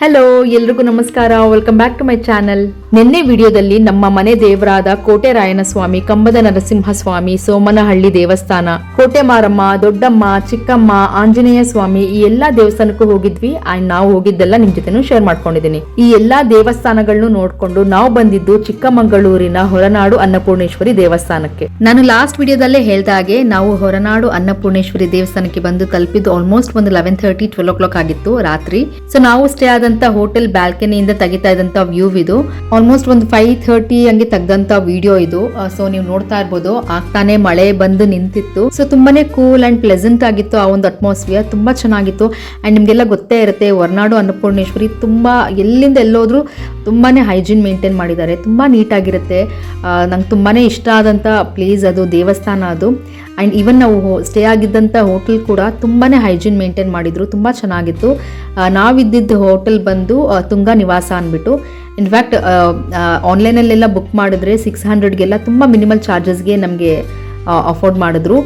Hello ಎಲ್ರಿಗೂ ನಮಸ್ಕಾರ. Welcome back to my channel ನಿನ್ನೆ ವಿಡಿಯೋದಲ್ಲಿ ನಮ್ಮ ಮನೆ ದೇವರಾದ ಕೋಟೆ ರಾಯನ ಸ್ವಾಮಿ ಕಂಬದ ನರಸಿಂಹ ಸ್ವಾಮಿ ಸೋಮನಹಳ್ಳಿ ದೇವಸ್ಥಾನ ಕೋಟೆ ಮಾರಮ್ಮ ದೊಡ್ಡಮ್ಮ, ಚಿಕ್ಕಮ್ಮ ಆಂಜನೇಯ ಸ್ವಾಮಿ ಈ ಎಲ್ಲಾ ದೇವಸ್ಥಾನಕ್ಕೂ ಹೋಗಿದ್ವಿ. ಅಂಡ್ ನಾವು ಹೋಗಿದ್ದೆಲ್ಲ ನಿಮ್ ಜೊತೆನೂ ಶೇರ್ ಮಾಡ್ಕೊಂಡಿದ್ದೀನಿ. ಈ ಎಲ್ಲಾ ದೇವಸ್ಥಾನಗಳನ್ನು ನೋಡ್ಕೊಂಡು ನಾವು ಬಂದಿದ್ದು ಚಿಕ್ಕಮಗಳೂರಿನ ಹೊರನಾಡು ಅನ್ನಪೂರ್ಣೇಶ್ವರಿ ದೇವಸ್ಥಾನಕ್ಕೆ. ನಾನು ಲಾಸ್ಟ್ ವಿಡಿಯೋದಲ್ಲೇ ಹೇಳ್ದ ಹಾಗೆ ನಾವು ಹೊರನಾಡು ಅನ್ನಪೂರ್ಣೇಶ್ವರಿ ದೇವಸ್ಥಾನಕ್ಕೆ ಬಂದು ತಲುಪಿದ್ದು ಆಲ್ಮೋಸ್ಟ್ ಒಂದು eleven thirty twelve o'clock ಆಗಿತ್ತು ರಾತ್ರಿ. ಸೊ ನಾವು ಸ್ಟೇ ಆದಂತ ಹೋಟೆಲ್ ಬ್ಯಾಲ್ಕನಿಯಿಂದ ತೆಗಿತಾ ಇದ್ದಂತ ವ್ಯೂ ಇದು ಆಲ್ಮೋಸ್ಟ್ ಒಂದು ಫೈವ್ ಥರ್ಟಿ ಹಂಗೆ ತೆಗ್ದಂತ ವಿಡಿಯೋ ಇದು. ಸೊ ನೀವು ನೋಡ್ತಾ ಇರ್ಬೋದು, ಆಗ್ತಾನೆ ಮಳೆ ಬಂದು ನಿಂತಿತ್ತು. ಸೊ ತುಂಬಾನೇ ಕೂಲ್ ಅಂಡ್ ಪ್ಲೆಸೆಂಟ್ ಆಗಿತ್ತು ಆ ಒಂದು ಅಟ್ಮಾಸ್ಫಿಯರ್ ತುಂಬಾ ಚೆನ್ನಾಗಿತ್ತು. ಅಂಡ್ ನಿಮ್ಗೆಲ್ಲ ಗೊತ್ತೇ ಇರುತ್ತೆ, ಹೊರನಾಡು ಅನ್ನಪೂರ್ಣೇಶ್ವರಿ ತುಂಬಾ ಎಲ್ಲಿಂದ ಎಲ್ಲೋದ್ರು ತುಂಬಾನೇ ಹೈಜೀನ್ ಮೇಂಟೈನ್ ಮಾಡಿದ್ದಾರೆ. ತುಂಬಾ ನೀಟಾಗಿರುತ್ತೆ ನಂಗೆ ತುಂಬಾನೇ ಇಷ್ಟ ಆದಂತ ಪ್ಲೇಸ್ ಅದು, ದೇವಸ್ಥಾನ ಅದು. ಆ್ಯಂಡ್ ಈವನ್ ನಾವು ಸ್ಟೇ ಆಗಿದ್ದಂಥ ಹೋಟೆಲ್ ಕೂಡ ತುಂಬಾ ಹೈಜೀನ್ ಮೇಂಟೈನ್ ಮಾಡಿದರು, ತುಂಬ ಚೆನ್ನಾಗಿತ್ತು. ನಾವಿದ್ದಿದ್ದ ಹೋಟೆಲ್ ಬಂದು ತುಂಗಾ ನಿವಾಸ ಅಂದ್ಬಿಟ್ಟು. ಇನ್ಫ್ಯಾಕ್ಟ್ ಆನ್ಲೈನಲ್ಲೆಲ್ಲ ಬುಕ್ ಮಾಡಿದ್ರೆ ಸಿಕ್ಸ್ ಹಂಡ್ರೆಡ್ಗೆಲ್ಲ ತುಂಬ ಮಿನಿಮಲ್ ಚಾರ್ಜಸ್ಗೆ ನಮಗೆ ಅಫೋರ್ಡ್ ಮಾಡಿದ್ರು.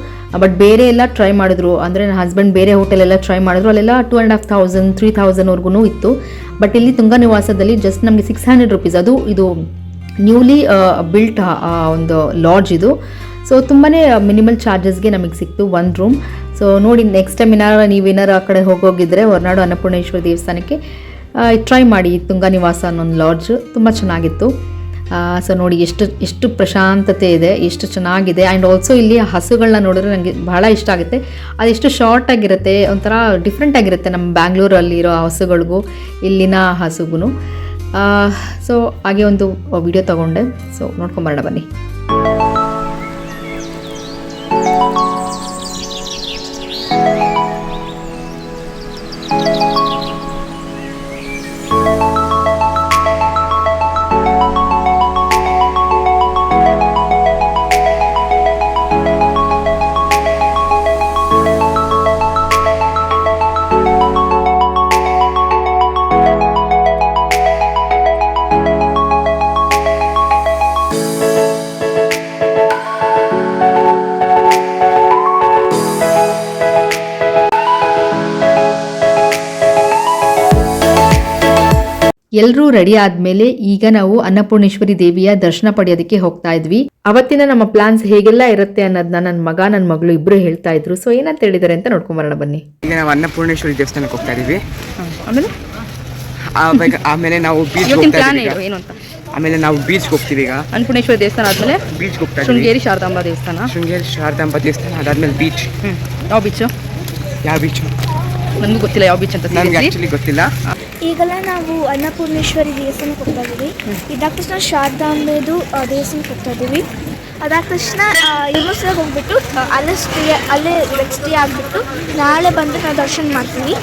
ಬಟ್ ಬೇರೆ ಎಲ್ಲ ಟ್ರೈ ಮಾಡಿದ್ರು. ಅಂದರೆ ನನ್ನ ಹಸ್ಬೆಂಡ್ ಬೇರೆ ಹೋಟೆಲೆಲ್ಲ ಟ್ರೈ ಮಾಡಿದ್ರು. ಅಲ್ಲೆಲ್ಲ two and half thousand three ತೌಸಂಡ್ವರೆಗೂ ಇತ್ತು. ಬಟ್ ಇಲ್ಲಿ ತುಂಗಾ ನಿವಾಸದಲ್ಲಿ ಜಸ್ಟ್ ನಮಗೆ ಸಿಕ್ಸ್ ಹಂಡ್ರೆಡ್ ರುಪೀಸ್ ಅದು ಇದು ನ್ಯೂಲಿ ಬಿಲ್ಟ್ ಒಂದು ಲಾಡ್ಜ್ ಇದು. ಸೊ ತುಂಬಾ ಮಿನಿಮಲ್ ಚಾರ್ಜಸ್ಗೆ ನಮಗೆ ಸಿಕ್ತು ಒಂದು ರೂಮ್ ಸೊ ನೋಡಿ ನೆಕ್ಸ್ಟ್ ಟೈಮ್ ಏನಾರು ನೀವು ಏನಾರು ಆ ಕಡೆ ಹೋಗೋಗಿದ್ರೆ ಹೊರನಾಡು ಅನ್ನಪೂರ್ಣೇಶ್ವರ ದೇವಸ್ಥಾನಕ್ಕೆ ಟ್ರೈ ಮಾಡಿ ತುಂಗಾ ನಿವಾಸ ಅನ್ನೊಂದು ಲಾಡ್ಜ್ ತುಂಬ ಚೆನ್ನಾಗಿತ್ತು. ಸೊ ನೋಡಿ, ಎಷ್ಟು ಎಷ್ಟು ಪ್ರಶಾಂತತೆ ಇದೆ, ಎಷ್ಟು ಚೆನ್ನಾಗಿದೆ. ಆ್ಯಂಡ್ ಆಲ್ಸೋ ಇಲ್ಲಿ ಹಸುಗಳನ್ನ ನೋಡಿದ್ರೆ ನನಗೆ ಬಹಳ ಇಷ್ಟ ಆಗುತ್ತೆ. ಅದೆಷ್ಟು ಶಾರ್ಟ್ ಆಗಿರುತ್ತೆ, ಒಂಥರ ಡಿಫ್ರೆಂಟ್ ಆಗಿರುತ್ತೆ ನಮ್ಮ ಬ್ಯಾಂಗ್ಳೂರಲ್ಲಿ ಇರೋ ಹಸುಗಳಿಗೂ, ಇಲ್ಲಿನ ಹಸುಗೂ ಸೊ ಹಾಗೆ ಒಂದು ವಿಡಿಯೋ ತಗೊಂಡೆ. ಸೊ ನೋಡ್ಕೊಂಬರೋಣ ಬನ್ನಿ. ಎಲ್ಲರೂ ರೆಡಿ ಆದ್ಮೇಲೆ ಈಗ ನಾವು ಅನ್ನಪೂರ್ಣೇಶ್ವರಿ ದೇವಿಯ ದರ್ಶನ ಪಡೆಯೋದಕ್ಕೆ ಹೋಗ್ತಾ ಇದ್ವಿ. ಅವತ್ತಿನ ನಮ್ಮ ಪ್ಲಾನ್ಸ್ ಹೇಗೆಲ್ಲ ಇರುತ್ತೆ ಅನ್ನೋದನ್ನ ನನ್ನ ಮಗ ನನ್ನ ಮಗಳು ಇಬ್ರು ಹೇಳ್ತಾ ಇದ್ರು. ಸೊ ಏನಂತ ಹೇಳಿದಾರೆ ಅಂತ ನೋಡ್ಕೊಂಬರೋಣ ಬನ್ನಿ. ಈಗ ನಾವು ಅನ್ನಪೂರ್ಣೇಶ್ವರಿ ದೇವಸ್ಥಾನಕ್ಕೆ ಹೋಗ್ತಾ ಇದೀವಿ. ಆಮೇಲೆ? ನಾವು ಬೀಚ್ ಏನು ಅಂತ? ಆಮೇಲೆ ನಾವು ಬೀಚ್ ಹೋಗ್ತೀವಿ ಈಗ. ಅನ್ನಪೂರ್ಣೇಶ್ವರಿ ದೇವಸ್ಥಾನ ಆದ್ಮೇಲೆ ಬೀಚ್ ಹೋಗ್ತಾ ಇದೀವಿ. ಶೃಂಗೇರಿ ಶಾರದಾಂಬ ದೇವಸ್ಥಾನ. ಶೃಂಗೇರಿ ಶಾರದಾಂಬ ದೇವಸ್ಥಾನ ಅದಾದ್ಮೇಲೆ ಬೀಚ್ ಯಾವ ಬೀಚ್ ಯಾವ ಬೀಚ್ ನನಗೂ ಗೊತ್ತಿಲ್ಲ ಯಾವ ಬೀಚ್ ಅಂತ ನನಗೆ. ಆಕ್ಚುಲಿ ಗೊತ್ತಿಲ್ಲ. ಈಗೆಲ್ಲ ನಾವು ಅನ್ನಪೂರ್ಣೇಶ್ವರಿ ದೇವಸ್ಥಾನಕ್ಕೆ ಹೋಗ್ತಾ ಇದ್ದೀವಿ. ಇದಾದ ತಕ್ಷಣ ಶಾರದಾಂಬೆದು ದೇವಸ್ಥಾನಕ್ಕೆ ಹೋಗ್ತಾ ಇದ್ದೀವಿ. ಅದಾದ ತಕ್ಷಣ ಯೂನಿವರ್ಸಿಟಿಗೆ ಹೋಗ್ಬಿಟ್ಟು ಅಲ್ಲೇ ಸ್ಟೇ ಅಲ್ಲೇ ಸ್ಟೇ ಆಗಿಬಿಟ್ಟು ನಾಳೆ ಬಂದು ನಾವು ದರ್ಶನ ಮಾಡ್ತೀವಿ.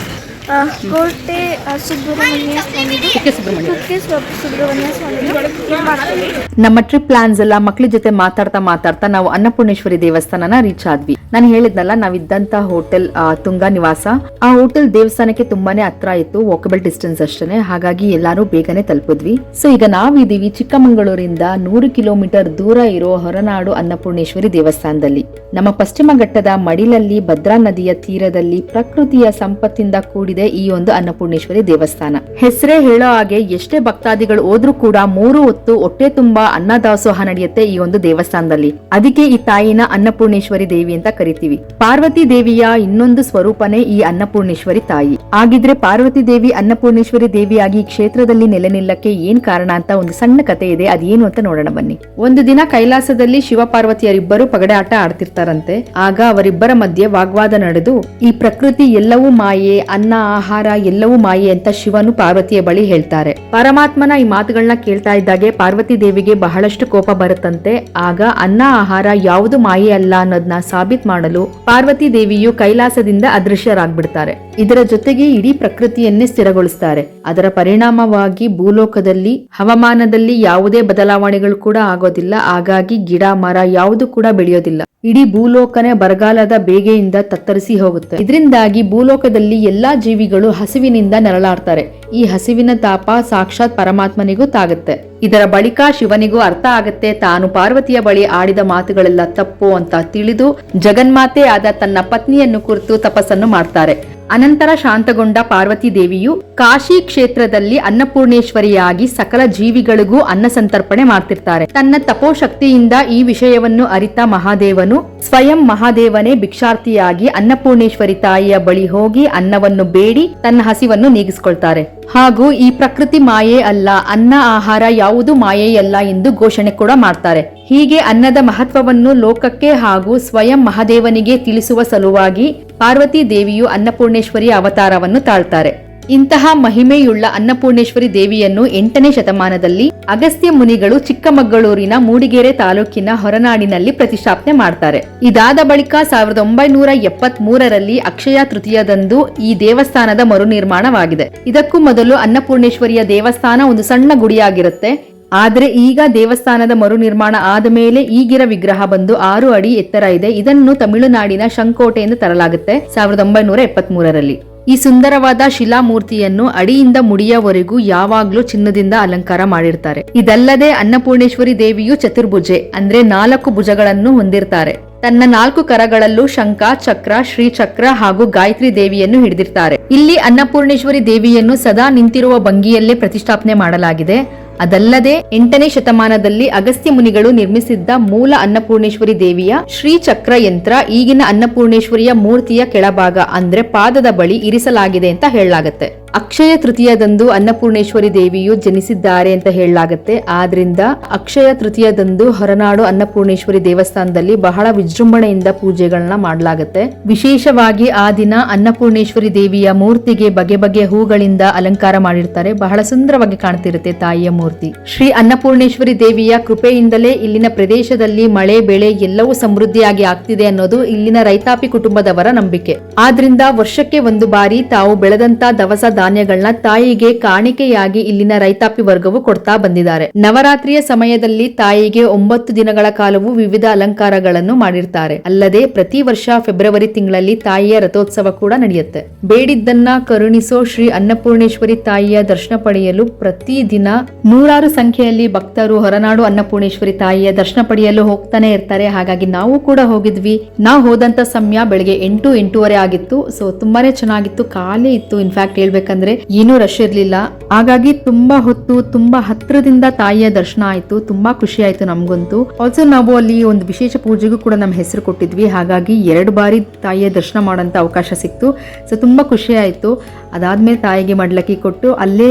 ಕೋಟೆ ಸುಬ್ರಹ್ಮಣ್ಯ ಸ್ವಾಮಿದು. ಕುಕ್ಕೆ ಸುಬ್ರಹ್ಮಣ್ಯ. ಕುಕ್ಕೆ ಸುಬ್ರಹ್ಮಣ್ಯ ಸ್ವಾಮಿದು. ಮಾಡ್ತೀವಿ ನಮ್ಮ ಟ್ರಿಪ್ ಪ್ಲಾನ್ಸ್ ಎಲ್ಲ ಮಕ್ಳ ಜೊತೆ ಮಾತಾಡ್ತಾ ಮಾತಾಡ್ತಾ ನಾವು ಅನ್ನಪೂರ್ಣೇಶ್ವರಿ ದೇವಸ್ಥಾನನ ರೀಚ್ ಆದ್ವಿ. ನಾನು ಹೇಳಿದ್ನಲ್ಲ ನಾವಿದ್ದಂತ ಹೋಟೆಲ್ ತುಂಗಾ ನಿವಾಸ. ಆ ಹೋಟೆಲ್ ದೇವಸ್ಥಾನಕ್ಕೆ ತುಂಬಾನೇ ಹತ್ರ ಇತ್ತು ವಾಕಬಲ್ ಡಿಸ್ಟೆನ್ಸ್ ಅಷ್ಟೇ ಹಾಗಾಗಿ ಎಲ್ಲಾರು ಬೇಗನೆ ತಲುಪಿದ್ವಿ. ಸೊ ಈಗ ನಾವಿದೀವಿ ಚಿಕ್ಕಮಗಳೂರಿಂದ ನೂರು ಕಿಲೋಮೀಟರ್ ದೂರ ಇರೋ ಹೊರನಾಡು ಅನ್ನಪೂರ್ಣೇಶ್ವರಿ ದೇವಸ್ಥಾನದಲ್ಲಿ. ನಮ್ಮ ಪಶ್ಚಿಮ ಘಟ್ಟದ ಮಡಿಲಲ್ಲಿ ಭದ್ರಾ ನದಿಯ ತೀರದಲ್ಲಿ ಪ್ರಕೃತಿಯ ಸಂಪತ್ತಿಂದ ಕೂಡಿದೆ ಈ ಒಂದು ಅನ್ನಪೂರ್ಣೇಶ್ವರಿ ದೇವಸ್ಥಾನ. ಹೆಸರೇ ಹೇಳೋ ಹಾಗೆ ಎಷ್ಟೇ ಭಕ್ತಾದಿಗಳು ಹೋದ್ರೂ ಕೂಡ ಮೂರು ಹೊತ್ತು ಹೊಟ್ಟೆ ತುಂಬಾ ಅನ್ನದಾಸೋಹ ನಡೆಯುತ್ತೆ ಈ ಒಂದು ದೇವಸ್ಥಾನದಲ್ಲಿ. ಅದಕ್ಕೆ ಈ ತಾಯಿನ ಅನ್ನಪೂರ್ಣೇಶ್ವರಿ ದೇವಿ ಅಂತ ಕರಿತೀವಿ. ಪಾರ್ವತಿ ದೇವಿಯ ಇನ್ನೊಂದು ಸ್ವರೂಪನೇ ಈ ಅನ್ನಪೂರ್ಣೇಶ್ವರಿ ತಾಯಿ. ಆಗಿದ್ರೆ ಪಾರ್ವತಿ ದೇವಿ ಅನ್ನಪೂರ್ಣೇಶ್ವರಿ ದೇವಿಯಾಗಿ ಈ ಕ್ಷೇತ್ರದಲ್ಲಿ ನೆಲೆ ನಿಲ್ಲಕ್ಕೆ ಏನ್ ಕಾರಣ ಅಂತ ಒಂದು ಸಣ್ಣ ಕಥೆ ಇದೆ, ಅದೇನು ಅಂತ ನೋಡೋಣ ಬನ್ನಿ. ಒಂದು ದಿನ ಕೈಲಾಸದಲ್ಲಿ ಶಿವ ಪಾರ್ವತಿಯರಿಬ್ಬರು ಪಗಡೆ ಆಟ ಆಡ್ತಿರ್ತಾರಂತೆ. ಆಗ ಅವರಿಬ್ಬರ ಮಧ್ಯೆ ವಾಗ್ವಾದ ನಡೆದು, ಈ ಪ್ರಕೃತಿ ಎಲ್ಲವೂ ಮಾಯೆ, ಅನ್ನ ಆಹಾರ ಎಲ್ಲವೂ ಮಾಯೆ ಅಂತ ಶಿವನು ಪಾರ್ವತಿಯ ಬಳಿ ಹೇಳ್ತಾರೆ. ಪರಮಾತ್ಮನ ಈ ಮಾತುಗಳನ್ನ ಕೇಳ್ತಾ ಇದ್ದಾಗೆ ಪಾರ್ವತಿ ದೇವಿಗೆ ಬಹಳಷ್ಟು ಕೋಪ ಬರುತ್ತಂತೆ. ಆಗ ಅನ್ನ ಆಹಾರ ಯಾವುದು ಮಾಯೆ ಅಲ್ಲ ಅನ್ನೋದನ್ನ ಸಾಬೀತ್ ಮಾಡಲು ಪಾರ್ವತಿ ದೇವಿಯು ಕೈಲಾಸದಿಂದ ಅದೃಶ್ಯರಾಗ್ಬಿಡ್ತಾರೆ. ಇದರ ಜೊತೆಗೆ ಇಡೀ ಪ್ರಕೃತಿಯನ್ನೇ ಸ್ಥಿರಗೊಳಿಸ್ತಾರೆ. ಅದರ ಪರಿಣಾಮವಾಗಿ ಭೂಲೋಕದಲ್ಲಿ, ಹವಾಮಾನದಲ್ಲಿ ಯಾವುದೇ ಬದಲಾವಣೆಗಳು ಕೂಡ ಆಗೋದಿಲ್ಲ. ಹಾಗಾಗಿ ಗಿಡ, ಮರ ಯಾವುದು ಕೂಡ ಬೆಳೆಯೋದಿಲ್ಲ. ಇಡೀ ಭೂಲೋಕನೇ ಬರಗಾಲದ ಬೇಗೆಯಿಂದ ತತ್ತರಿಸಿ ಹೋಗುತ್ತೆ. ಇದರಿಂದಾಗಿ ಭೂಲೋಕದಲ್ಲಿ ಎಲ್ಲಾ ಜೀವಿಗಳು ಹಸಿವಿನಿಂದ ನರಳಾಡ್ತಾರೆ. ಈ ಹಸಿವಿನ ತಾಪ ಸಾಕ್ಷಾತ್ ಪರಮಾತ್ಮನಿಗೂ ತಾಗುತ್ತೆ. ಇದರ ಬಳಿಕ ಶಿವನಿಗೂ ಅರ್ಥ ಆಗತ್ತೆ, ತಾನು ಪಾರ್ವತಿಯ ಬಳಿ ಆಡಿದ ಮಾತುಗಳೆಲ್ಲ ತಪ್ಪು ಅಂತ ತಿಳಿದು ಜಗನ್ಮಾತೆ ಆದ ತನ್ನ ಪತ್ನಿಯನ್ನು ಕುರಿತು ತಪಸ್ಸನ್ನು ಮಾಡ್ತಾರೆ. ಅನಂತರ ಶಾಂತಗೊಂಡ ಪಾರ್ವತಿ ದೇವಿಯು ಕಾಶಿ ಕ್ಷೇತ್ರದಲ್ಲಿ ಅನ್ನಪೂರ್ಣೇಶ್ವರಿಯಾಗಿ ಸಕಲ ಜೀವಿಗಳಿಗೂ ಅನ್ನ ಸಂತರ್ಪಣೆ ಮಾಡ್ತಿರ್ತಾರೆ. ತನ್ನ ತಪೋಶಕ್ತಿಯಿಂದ ಈ ವಿಷಯವನ್ನು ಅರಿತ ಮಹಾದೇವನು ಸ್ವಯಂ ಮಹಾದೇವನೇ ಭಿಕ್ಷಾರ್ಥಿಯಾಗಿ ಅನ್ನಪೂರ್ಣೇಶ್ವರಿ ತಾಯಿಯ ಬಳಿ ಹೋಗಿ ಅನ್ನವನ್ನು ಬೇಡಿ ತನ್ನ ಹಸಿವನ್ನು ನೀಗಿಸ್ಕೊಳ್ತಾರೆ. ಹಾಗೂ ಈ ಪ್ರಕೃತಿ ಮಾಯೆ ಅಲ್ಲ, ಅನ್ನ ಆಹಾರ ಯಾವುದು ಮಾಯೆಯಲ್ಲ ಎಂದು ಘೋಷಣೆ ಕೂಡ ಮಾಡ್ತಾರೆ. ಹೀಗೆ ಅನ್ನದ ಮಹತ್ವವನ್ನು ಲೋಕಕ್ಕೆ ಹಾಗೂ ಸ್ವಯಂ ಮಹಾದೇವನಿಗೆ ತಿಳಿಸುವ ಸಲುವಾಗಿ ಪಾರ್ವತಿ ದೇವಿಯು ಅನ್ನಪೂರ್ಣೇಶ್ವರಿಯ ಅವತಾರವನ್ನು ತಾಳ್ತಾರೆ. ಇಂತಹ ಮಹಿಮೆಯುಳ್ಳ ಅನ್ನಪೂರ್ಣೇಶ್ವರಿ ದೇವಿಯನ್ನು ಎಂಟನೇ ಶತಮಾನದಲ್ಲಿ ಅಗಸ್ತ್ಯ ಮುನಿಗಳು ಚಿಕ್ಕಮಗಳೂರಿನ ಮೂಡಿಗೆರೆ ತಾಲೂಕಿನ ಹೊರನಾಡಿನಲ್ಲಿ ಪ್ರತಿಷ್ಠಾಪನೆ ಮಾಡ್ತಾರೆ. ಇದಾದ ಬಳಿಕ ಸಾವಿರದ ಒಂಬೈನೂರ ಎಪ್ಪತ್ತ್ ಮೂರರಲ್ಲಿ ಅಕ್ಷಯ ತೃತೀಯದಂದು ಈ ದೇವಸ್ಥಾನದ ಮರು ನಿರ್ಮಾಣವಾಗಿದೆ. ಇದಕ್ಕೂ ಮೊದಲು ಅನ್ನಪೂರ್ಣೇಶ್ವರಿಯ ದೇವಸ್ಥಾನ ಒಂದು ಸಣ್ಣ ಗುಡಿಯಾಗಿರುತ್ತೆ. ಆದರೆ ಈಗ ದೇವಸ್ಥಾನದ ಮರು ನಿರ್ಮಾಣ ಆದ ಮೇಲೆ ಈಗಿರ ವಿಗ್ರಹ ಬಂದು ಆರು ಅಡಿ ಎತ್ತರ ಇದೆ. ಇದನ್ನು ತಮಿಳುನಾಡಿನ ಶಂಕೋಟೆಯಿಂದ ತರಲಾಗುತ್ತೆ. ಸಾವಿರದ ಒಂಬೈನೂರ ಎಪ್ಪತ್ತ್ ಮೂರರಲ್ಲಿ ಈ ಸುಂದರವಾದ ಶಿಲಾಮೂರ್ತಿಯನ್ನು ಅಡಿಯಿಂದ ಮುಡಿಯವರೆಗೂ ಯಾವಾಗ್ಲೂ ಚಿನ್ನದಿಂದ ಅಲಂಕಾರ ಮಾಡಿರ್ತಾರೆ. ಇದಲ್ಲದೆ ಅನ್ನಪೂರ್ಣೇಶ್ವರಿ ದೇವಿಯು ಚತುರ್ಭುಜೆ, ಅಂದ್ರೆ ನಾಲ್ಕು ಭುಜಗಳನ್ನು ಹೊಂದಿರ್ತಾರೆ. ತನ್ನ ನಾಲ್ಕು ಕರಗಳಲ್ಲೂ ಶಂಖ, ಚಕ್ರ, ಶ್ರೀಚಕ್ರ ಹಾಗೂ ಗಾಯತ್ರಿ ದೇವಿಯನ್ನು ಹಿಡಿದಿರ್ತಾರೆ. ಇಲ್ಲಿ ಅನ್ನಪೂರ್ಣೇಶ್ವರಿ ದೇವಿಯನ್ನು ಸದಾ ನಿಂತಿರುವ ಭಂಗಿಯಲ್ಲೇ ಪ್ರತಿಷ್ಠಾಪನೆ ಮಾಡಲಾಗಿದೆ. ಅದಲ್ಲದೆ ಎಂಟನೇ ಶತಮಾನದಲ್ಲಿ ಅಗಸ್ತ್ಯ ಮುನಿಗಳು ನಿರ್ಮಿಸಿದ್ದ ಮೂಲ ಅನ್ನಪೂರ್ಣೇಶ್ವರಿ ದೇವಿಯ ಶ್ರೀಚಕ್ರ ಯಂತ್ರ ಈಗಿನ ಅನ್ನಪೂರ್ಣೇಶ್ವರಿಯ ಮೂರ್ತಿಯ ಕೆಳಭಾಗ, ಅಂದ್ರೆ ಪಾದದ ಬಳಿ ಇರಿಸಲಾಗಿದೆ ಅಂತ ಹೇಳಲಾಗತ್ತೆ. ಅಕ್ಷಯ ತೃತೀಯದಂದು ಅನ್ನಪೂರ್ಣೇಶ್ವರಿ ದೇವಿಯು ಜನಿಸಿದ್ದಾರೆ ಅಂತ ಹೇಳಲಾಗುತ್ತೆ. ಆದ್ರಿಂದ ಅಕ್ಷಯ ತೃತೀಯದಂದು ಹೊರನಾಡು ಅನ್ನಪೂರ್ಣೇಶ್ವರಿ ದೇವಸ್ಥಾನದಲ್ಲಿ ಬಹಳ ವಿಜೃಂಭಣೆಯಿಂದ ಪೂಜೆಗಳನ್ನ ಮಾಡಲಾಗುತ್ತೆ. ವಿಶೇಷವಾಗಿ ಆ ದಿನ ಅನ್ನಪೂರ್ಣೇಶ್ವರಿ ದೇವಿಯ ಮೂರ್ತಿಗೆ ಬಗೆ ಬಗೆಯ ಹೂಗಳಿಂದ ಅಲಂಕಾರ ಮಾಡಿರ್ತಾರೆ. ಬಹಳ ಸುಂದರವಾಗಿ ಕಾಣ್ತಿರುತ್ತೆ ತಾಯಿಯ ಮೂರ್ತಿ. ಶ್ರೀ ಅನ್ನಪೂರ್ಣೇಶ್ವರಿ ದೇವಿಯ ಕೃಪೆಯಿಂದಲೇ ಇಲ್ಲಿನ ಪ್ರದೇಶದಲ್ಲಿ ಮಳೆ, ಬೆಳೆ ಎಲ್ಲವೂ ಸಮೃದ್ಧಿಯಾಗಿ ಆಗ್ತಿದೆ ಅನ್ನೋದು ಇಲ್ಲಿನ ರೈತಾಪಿ ಕುಟುಂಬದವರ ನಂಬಿಕೆ. ಆದ್ರಿಂದ ವರ್ಷಕ್ಕೆ ಒಂದು ಬಾರಿ ತಾವು ಬೆಳೆದಂತ ದವಸ ಧಾನ್ಯಗಳನ್ನ ತಾಯಿಗೆ ಕಾಣಿಕೆಯಾಗಿ ಇಲ್ಲಿನ ರೈತಾಪಿ ವರ್ಗವು ಕೊಡ್ತಾ ಬಂದಿದ್ದಾರೆ. ನವರಾತ್ರಿಯ ಸಮಯದಲ್ಲಿ ತಾಯಿಗೆ ಒಂಬತ್ತು ದಿನಗಳ ಕಾಲವು ವಿವಿಧ ಅಲಂಕಾರಗಳನ್ನು ಮಾಡಿರ್ತಾರೆ. ಅಲ್ಲದೆ ಪ್ರತಿ ವರ್ಷ ಫೆಬ್ರವರಿ ತಿಂಗಳಲ್ಲಿ ತಾಯಿಯ ರಥೋತ್ಸವ ಕೂಡ ನಡೆಯುತ್ತೆ. ಬೇಡಿದ್ದನ್ನ ಕರುಣಿಸೋ ಶ್ರೀ ಅನ್ನಪೂರ್ಣೇಶ್ವರಿ ತಾಯಿಯ ದರ್ಶನ ಪಡೆಯಲು ಪ್ರತಿ ದಿನ ನೂರಾರು ಸಂಖ್ಯೆಯಲ್ಲಿ ಭಕ್ತರು ಹೊರನಾಡು ಅನ್ನಪೂರ್ಣೇಶ್ವರಿ ತಾಯಿಯ ದರ್ಶನ ಪಡೆಯಲು ಹೋಗ್ತಾನೆ ಇರ್ತಾರೆ. ಹಾಗಾಗಿ ನಾವು ಕೂಡ ಹೋಗಿದ್ವಿ. ನಾ ಹೋದಂತ ಸಮಯ ಬೆಳಗ್ಗೆ ಎಂಟು ಎಂಟೂವರೆ ಆಗಿತ್ತು. ಸೊ ತುಂಬಾನೇ ಚೆನ್ನಾಗಿತ್ತು. ಖಾಲಿ ಇತ್ತು. ಇನ್ಫ್ಯಾಕ್ಟ್ ಹೇಳ್ಬೇಕಂದ್ರೆ ಏನೂ ರಶ್ ಇರ್ಲಿಲ್ಲ. ಹಾಗಾಗಿ ತುಂಬಾ ಹೊತ್ತು, ತುಂಬಾ ಹತ್ರದಿಂದ ತಾಯಿಯ ದರ್ಶನ ಆಯ್ತು. ತುಂಬಾ ಖುಷಿ ಆಯ್ತು ನಮ್ಗಂತೂ. ಆಲ್ಸೋ ನಾವು ಅಲ್ಲಿ ಒಂದು ವಿಶೇಷ ಪೂಜೆಗೂ ಕೂಡ ನಮ್ಮ ಹೆಸರು ಕೊಟ್ಟಿದ್ವಿ. ಹಾಗಾಗಿ ಎರಡು ಬಾರಿ ತಾಯಿಯ ದರ್ಶನ ಮಾಡೋಂಥ ಅವಕಾಶ ಸಿಕ್ತು. ಸೊ ತುಂಬಾ ಖುಷಿ ಆಯ್ತು. ಅದಾದ್ಮೇಲೆ ತಾಯಿಗೆ ಮಡ್ಲಕ್ಕಿ ಕೊಟ್ಟು ಅಲ್ಲೇ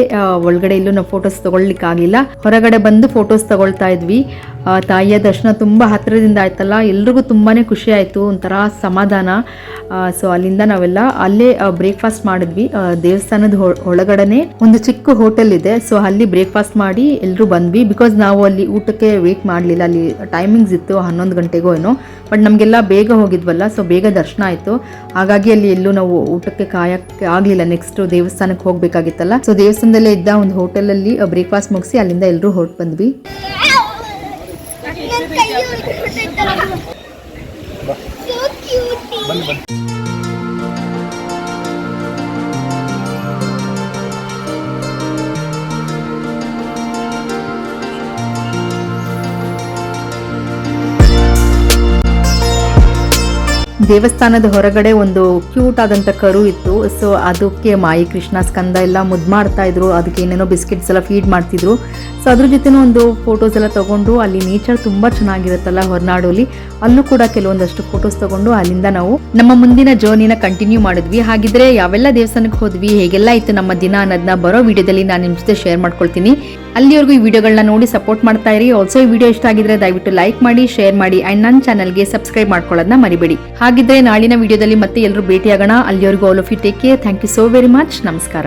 ಒಳಗಡೆ ಇಲ್ಲೂ ನಾವು ಫೋಟೋಸ್ ತಗೊಳ್ಲಿಕ್ಕೆ ಆಗಿಲ್ಲ ಹೊರಗಡೆ ಬಂದು ಫೋಟೋಸ್ ತಗೊಳ್ತಾ ಇದ್ವಿ. ತಾಯಿಯ ದರ್ಶನ ತುಂಬ ಹತ್ತಿರದಿಂದ ಆಯ್ತಲ್ಲ, ಎಲ್ರಿಗೂ ತುಂಬಾ ಖುಷಿ ಆಯಿತು, ಒಂಥರ ಸಮಾಧಾನ. ಸೊ ಅಲ್ಲಿಂದ ನಾವೆಲ್ಲ ಅಲ್ಲೇ ಬ್ರೇಕ್ಫಾಸ್ಟ್ ಮಾಡಿದ್ವಿ. ದೇವಸ್ಥಾನದ ಒಳಗಡೆನೆ ಒಂದು ಚಿಕ್ಕ ಹೋಟೆಲ್ ಇದೆ. ಸೊ ಅಲ್ಲಿ ಬ್ರೇಕ್ಫಾಸ್ಟ್ ಮಾಡಿ ಎಲ್ಲರೂ ಬಂದ್ವಿ. ಬಿಕಾಸ್ ನಾವು ಅಲ್ಲಿ ಊಟಕ್ಕೆ ವೇಟ್ ಮಾಡಲಿಲ್ಲ. ಅಲ್ಲಿ ಟೈಮಿಂಗ್ಸ್ ಇತ್ತು ಹನ್ನೊಂದು ಗಂಟೆಗೋ ಏನೋ. ಬಟ್ ನಮಗೆಲ್ಲ ಬೇಗ ಹೋಗಿದ್ವಲ್ಲ ಸೊ ಬೇಗ ದರ್ಶನ ಆಯಿತು. ಹಾಗಾಗಿ ಅಲ್ಲಿ ಎಲ್ಲೂ ನಾವು ಊಟಕ್ಕೆ ಕಾಯಕ್ಕೆ ಆಗಲಿಲ್ಲ. ನೆಕ್ಸ್ಟ್ ದೇವಸ್ಥಾನಕ್ಕೆ ಹೋಗ್ಬೇಕಾಗಿತ್ತಲ್ಲ? ಸೊ ದೇವಸ್ಥಾನದಲ್ಲೇ ಇದ್ದ ಒಂದು ಹೋಟೆಲ್ ಅಲ್ಲಿ ಬ್ರೇಕ್ಫಾಸ್ಟ್ ಮುಗಿಸಿ ಅಲ್ಲಿಂದ ಎಲ್ಲರೂ ಹೊರಟು ಬಂದ್ವಿ. ನನ್ನ ದೇವಸ್ಥಾನದ ಹೊರಗಡೆ ಒಂದು ಕ್ಯೂಟ್ ಆದಂತ ಕರು ಇತ್ತು. ಸೊ ಅದಕ್ಕೆ ಮಾಯಿ ಕೃಷ್ಣ ಸ್ಕಂದ ಎಲ್ಲ ಮುದ್ದು ಮಾಡ್ತಾ ಇದ್ರು. ಅದಕ್ಕೆ ಏನೇನೋ ಬಿಸ್ಕೆಟ್ಸ್ ಎಲ್ಲ ಫೀಡ್ ಮಾಡ್ತಿದ್ರು. ಸೊ ಅದ್ರ ಜೊತೆನೂ ಒಂದು ಫೋಟೋಸ್ ಎಲ್ಲ ತಗೊಂಡು ಅಲ್ಲಿ ನೇಚರ್ ತುಂಬಾ ಚೆನ್ನಾಗಿರುತ್ತಲ್ಲ ಹೊರನಾಡಲ್ಲಿ ಅಲ್ಲೂ ಕೂಡ ಕೆಲವೊಂದಷ್ಟು ಫೋಟೋಸ್ ತಗೊಂಡು ಅಲ್ಲಿಂದ ನಾವು ನಮ್ಮ ಮುಂದಿನ ಜರ್ನಿನ ಕಂಟಿನ್ಯೂ ಮಾಡಿದ್ವಿ. ಹಾಗಿದ್ರೆ ಯಾವೆಲ್ಲ ದೇವಸ್ಥಾನಕ್ಕೆ ಹೋದ್ವಿ, ಹೇಗೆಲ್ಲ ಇತ್ತು ನಮ್ಮ ದಿನ ಅನ್ನೋದನ್ನ ಬರೋ ವಿಡಿಯೋದಲ್ಲಿ ನಾನು ನಿಮ್ಮ ಜೊತೆ ಶೇರ್ ಮಾಡ್ಕೊಳ್ತೀನಿ. ಅಲ್ಲಿವರೆಗೂ ಈ ವಿಡಿಯೋಗಳನ್ನ ನೋಡಿ ಸಪೋರ್ಟ್ ಮಾಡ್ತಾ ಇರಿ. ಆಲ್ಸೋ ಈ ವಿಡಿಯೋ ಇಷ್ಟ ಆಗಿದ್ರೆ ದಯವಿಟ್ಟು ಲೈಕ್ ಮಾಡಿ ಶೇರ್ ಮಾಡಿ ಅಂಡ್ ನನ್ನ ಚಾನಲ್ಗೆ ಸಬ್ಸ್ಕ್ರೈಬ್ ಮಾಡ್ಕೊಳ್ಳೋದನ್ನ ಮರಿಬೇಡಿ. ಹಾಗಿದ್ರೆ ನಾಳಿನ ವಿಡಿಯೋದಲ್ಲಿ ಮತ್ತೆ ಎಲ್ಲರೂ ಭೇಟಿಯಾಗೋಣ. ಅಲ್ಲಿವರೆಗೂ all of you take care thank you so very much ನಮಸ್ಕಾರ.